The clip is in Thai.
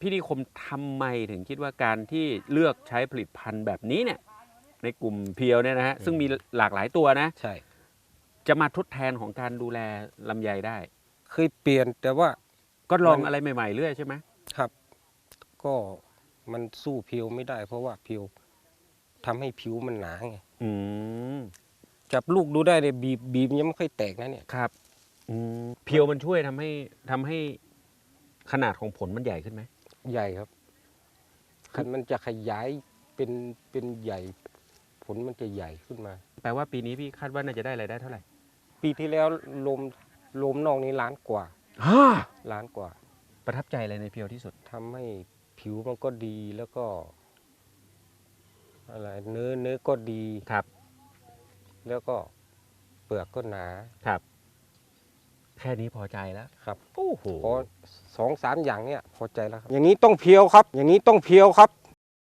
พี่นิคมทำไมถึงคิดว่าการที่เลือกใช้ผลิตภัณฑ์แบบนี้เนี่ยในกลุ่มเพียวเนี่ยนะฮะซึ่งมีหลากหลายตัวนะใช่ จะมาทดแทนของการดูแลลำไยได้ เคยเปลี่ยนแต่ว่าก็ลองมันอะไรใหม่ๆเรื่อยใช่ไหมครับ ก็มันสู้เพียวไม่ได้ เพราะว่าเพียวทำให้ผิวมันหนาไงอืมจับลูกดูได้เลยบีบบีบยังไม่ค่อยแตกนะเนี่ยครับอืมเพียวมันช่วยทำให้ทำให้ขนาดของผลมันใหญ่ขึ้นไหม ใหญ่ครับคันมันจะขยายเป็นเป็นใหญ่ ผลมันจะใหญ่ขึ้นมา แปลว่าปีนี้พี่คาดว่าน่าจะได้รายได้เท่าไหร่ ปีที่แล้วลมลมนอกนี้ล้านกว่าฮ่าล้านกว่า ประทับใจอะไรในเพียวที่สุด ทำให้ผิวมันก็ดีแล้วก็อะไรเนื้อเนื้อก็ดี ครับ แล้วก็เปลือกก็หนา ครับ แค่นี้พอใจแล้วครับโอ้โห พอสองสามอย่างเนี่ยพอใจแล้วครับ อย่างนี้ต้องเพียวครับ อย่างนี้ต้องเพียวครับ